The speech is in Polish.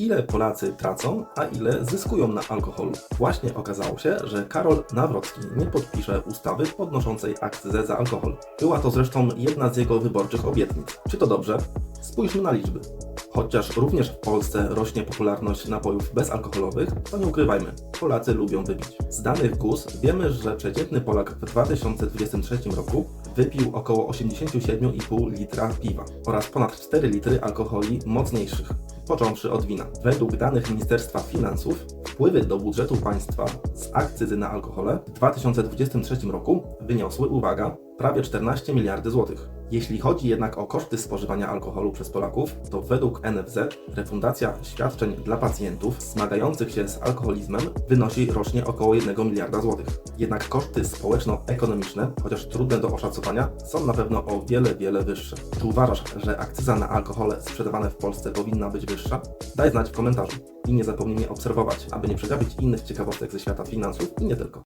Ile Polacy tracą, a ile zyskują na alkoholu? Właśnie okazało się, że Karol Nawrocki nie podpisze ustawy podnoszącej akcyzę za alkohol. Była to zresztą jedna z jego wyborczych obietnic. Czy to dobrze? Spójrzmy na liczby. Chociaż również w Polsce rośnie popularność napojów bezalkoholowych, to nie ukrywajmy, Polacy lubią wypić. Z danych GUS wiemy, że przeciętny Polak w 2023 roku wypił około 87,5 litra piwa oraz ponad 4 litry alkoholi mocniejszych, począwszy od wina. Według danych Ministerstwa Finansów wpływy do budżetu państwa z akcyzy na alkohole w 2023 roku wyniosły, uwaga, prawie 14 miliardy złotych. Jeśli chodzi jednak o koszty spożywania alkoholu przez Polaków, to według NFZ refundacja świadczeń dla pacjentów zmagających się z alkoholizmem wynosi rocznie około 1 miliarda złotych. Jednak koszty społeczno-ekonomiczne, chociaż trudne do oszacowania, są na pewno o wiele, wiele wyższe. Czy uważasz, że akcyza na alkohole sprzedawane w Polsce powinna być wyższa? Daj znać w komentarzu. I nie zapomnij mnie obserwować, aby nie przegapić innych ciekawostek ze świata finansów i nie tylko.